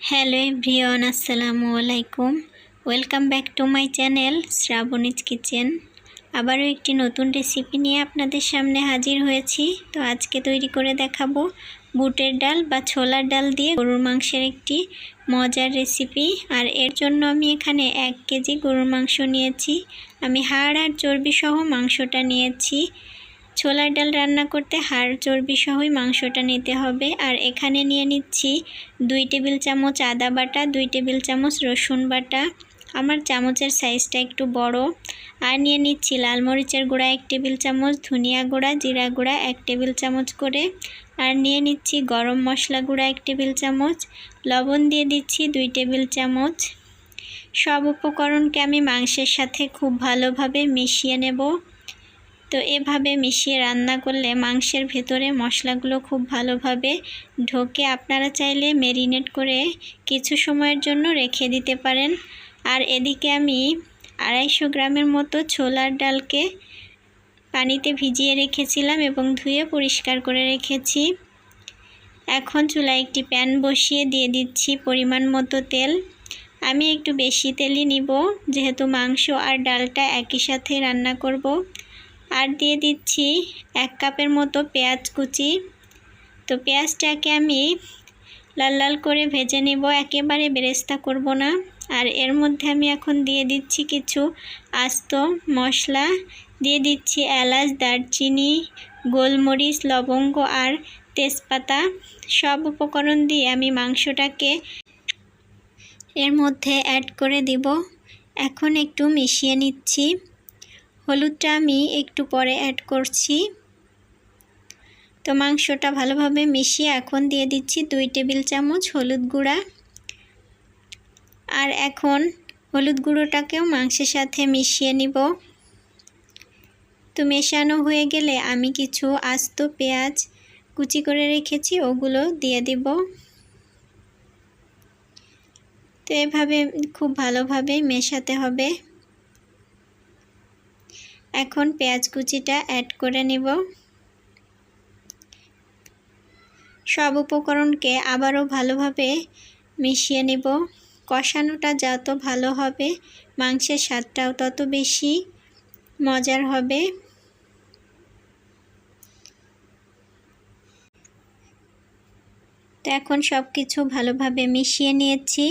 Hello everyone, আসসালামু আলাইকুম। Welcome back to my channel Shrabani's kitchen. আবারও একটি নতুন রেসিপি নিয়ে আপনাদের সামনে হাজির হয়েছি। তো আজকে তৈরি করে দেখাবো বুটের ডাল বা ছোলার ডাল দিয়ে গরুর মাংসের একটি মজার রেসিপি। আর এর জন্য আমি এখানে এক কেজি গরুর মাংস নিয়েছি। আমি হাড় আর চর্বি সহ মাংসটা নিয়েছি। ছোলার ডাল রান্না করতে হাড় চর্বি সহই মাংসটা নিতে হবে। আর এখানে নিয়ে নিচ্ছি দুই টেবিল চামচ আদা বাটা, দুই টেবিল চামচ রসুন বাটা। আমার চামচের সাইজটা একটু বড়। আর নিয়ে নিচ্ছি লাল মরিচের গুঁড়া, এক টেবিল চামচ ধনিয়া গুঁড়া, জিরা গুঁড়া, এক টেবিল চামচ করে। আর নিয়ে নিচ্ছি গরম মশলা গুঁড়া, এক টেবিল চামচ। লবণ দিয়ে দিচ্ছি দুই টেবিল চামচ। সব উপকরণকে আমি মাংসের সাথে খুব ভালোভাবে মিশিয়ে নেব। তো এভাবে মিশিয়ে রান্না করলে মাংসের ভেতরে মশলাগুলো খুব ভালোভাবে ঢোকে। আপনারা চাইলে মেরিনেট করে কিছু সময়ের জন্য রেখে দিতে পারেন। আর এদিকে আমি আড়াইশো গ্রামের মতো ছোলার ডালকে পানিতে ভিজিয়ে রেখেছিলাম এবং ধুয়ে পরিষ্কার করে রেখেছি। এখন চুলায় একটি প্যান বসিয়ে দিয়ে দিচ্ছি পরিমাণ মতো তেল। আমি একটু বেশি তেলই নিব, যেহেতু মাংস আর ডালটা একই সাথে রান্না করব। আর দিয়ে দিচ্ছি এক কাপের মতো পেঁয়াজ কুচি। তো পেঁয়াজটাকে আমি লাল লাল করে ভেজে নেব, একেবারে বেরেস্তা করব না। আর এর মধ্যে আমি এখন দিয়ে দিচ্ছি কিছু আস্ত মশলা। দিয়ে দিচ্ছি এলাচ, দারচিনি, গোলমরিচ, লবঙ্গ আর তেজপাতা। সব উপকরণ দিয়ে আমি মাংসটাকে এর মধ্যে অ্যাড করে দিব। এখন একটু মিশিয়ে নিচ্ছি। হলুদটা আমি একটু পরে অ্যাড করছি। তো মাংসটা ভালোভাবে মিশিয়ে এখন দিয়ে দিচ্ছি দুই টেবিল চামচ হলুদ গুঁড়া। আর এখন হলুদ গুঁড়োটাকেও মাংসের সাথে মিশিয়ে নিব। তো মেশানো হয়ে গেলে আমি কিছু আস্ত পেঁয়াজ কুচি করে রেখেছি, ওগুলো দিয়ে দিব। তো এভাবে খুব ভালোভাবে মেশাতে হবে। এখন পেঁয়াজ কুচিটা অ্যাড করে নেব। সব উপকরণকে আবারও ভালোভাবে মিশিয়ে নেব। কষানোটা যত ভালো হবে, মাংসের স্বাদটাও তত বেশি মজার হবে। তো এখন সব কিছু ভালোভাবে মিশিয়ে নিয়েছি।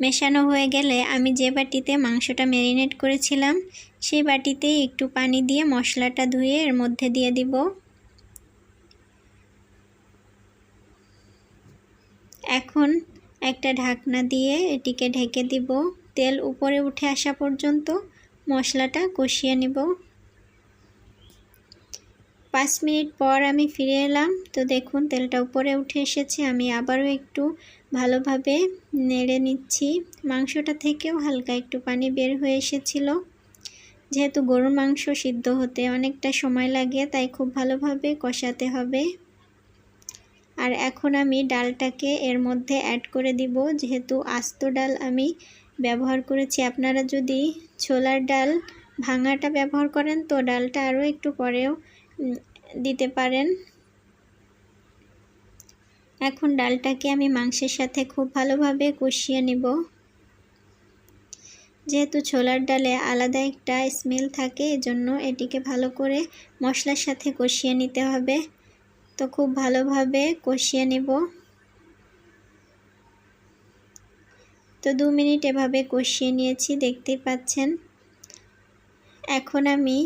মেশানো হয়ে গেলে আমি যে বাটিতে মাংসটা ম্যারিনেট করেছিলাম সেই বাটিতে একটু পানি দিয়ে মশলাটা ধুয়ে এর মধ্যে দিয়ে দিব। এখন একটা ঢাকনা দিয়ে এটিকে ঢেকে দিব। তেল উপরে উঠে আসা পর্যন্ত মশলাটা কষিয়ে নেব। পাঁচ মিনিট পর আমি ফিরে এলাম। তো দেখুন, তেলটা উপরে উঠে এসেছে। আমি আবারও একটু ভালোভাবে নেড়ে নিচ্ছি। মাংসটা থেকেও হালকা একটু পানি বের হয়ে এসেছিল। যেহেতু গরুর মাংস সিদ্ধ হতে অনেকটা সময় লাগে, তাই খুব ভালোভাবে কষাতে হবে। আর এখন আমি ডালটাকে এর মধ্যে অ্যাড করে দিব। যেহেতু আস্ত ডাল আমি ব্যবহার করেছি, আপনারা যদি ছোলার ডাল ভাঙাটা ব্যবহার করেন, তো ডালটা আরও একটু পরেও দিতে পারেন। এখন ডালটাকে আমি মাংসের সাথে খুব ভালোভাবে কষিয়ে নেব। যেহেতু ছোলার ডালে আলাদা একটা স্মেল থাকে, এজন্য এটিকে ভালো করে মশলার সাথে কষিয়ে নিতে হবে। তো খুব ভালোভাবে কষিয়ে নেব। তো দু মিনিট এভাবে কষিয়ে নিয়েছি, দেখতেই পাচ্ছেন। এখন আমি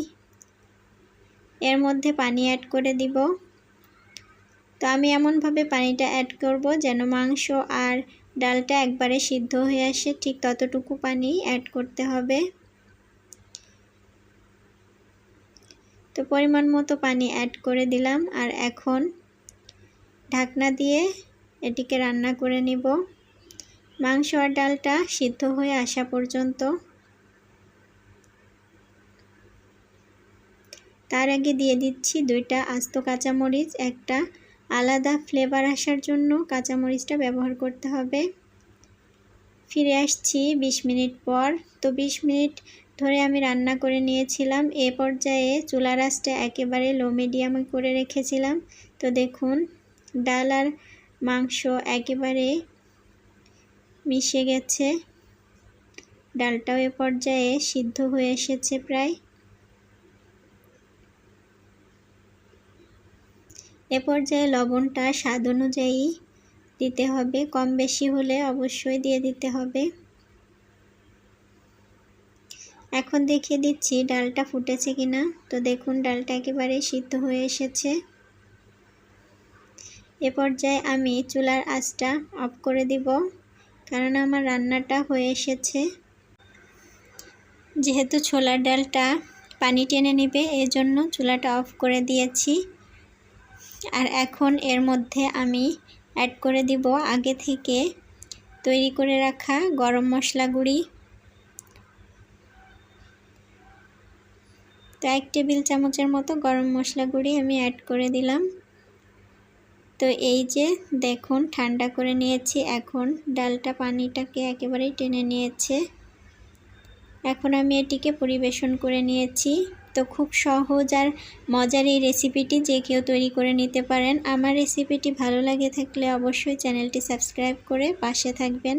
এর মধ্যে পানি অ্যাড করে দিব। তো আমি এমনভাবে পানিটা অ্যাড করব যেন মাংস আর ডালটা একবারে সিদ্ধ হয়ে আসে, ঠিক ততটুকু পানি অ্যাড করতে হবে। তো পরিমাণ মতো পানি অ্যাড করে দিলাম, আর এখন ঢাকনা দিয়ে এটিকে রান্না করে নিব। মাংস আর ডালটা সিদ্ধ হয়ে আসা পর্যন্ত। তার আগে দিয়ে দিচ্ছি দুইটা আস্ত কাঁচামরিচ, একটা আলাদা ফ্লেভার আসার জন্য কাঁচামরিচটা ব্যবহার করতে হবে। ফিরে আসছি ২০ মিনিট পর। তো ২০ মিনিট ধরে আমি রান্না করে নিয়েছিলাম। এ পর্যায়ে চুলা রাসটা একেবারে লো মিডিয়ামে করে রেখেছিলাম। তো দেখুন, ডাল আর মাংস একেবারে মিশে গেছে। ডালটাও এ পর্যায়ে সিদ্ধ হয়ে এসেছে প্রায়। এ পর্যায়ে লবণটা স্বাদ অনুযায়ী দিতে হবে। কম বেশি হলে অবশ্যই দিয়ে দিতে হবে। এখন দেখিয়ে দিচ্ছি ডালটা ফুটেছে কিনা। তো দেখুন, ডালটা একেবারে সিদ্ধ হয়ে এসেছে। এ পর্যায়ে আমি চুলার আঁচটা অফ করে দিব, কারণ আমার রান্নাটা হয়ে এসেছে। যেহেতু ছোলার ডালটা পানি টেনে নেবে, এজন্য চুলাটা অফ করে দিয়েছি। আর এখন এর মধ্যে আমি অ্যাড করে দিব আগে থেকে তৈরি করে রাখা গরম মশলা গুঁড়ি। তো এক টেবিল চামচের মতো গরম মশলা গুঁড়ি আমি অ্যাড করে দিলাম। তো এই যে দেখুন ঠান্ডা করে নিয়েছি, এখন ডালটা পানিটাকে একেবারেই টেনে নিয়েছে। এখন আমি এটিকে পরিবেশন করে নিয়েছি। তো খুব সহজ আর মজার এই রেসিপিটি যে কেউ তৈরি করে নিতে পারেন। আমার রেসিপিটি ভালো লাগে থাকলে অবশ্যই চ্যানেলটি সাবস্ক্রাইব করে পাশে থাকবেন।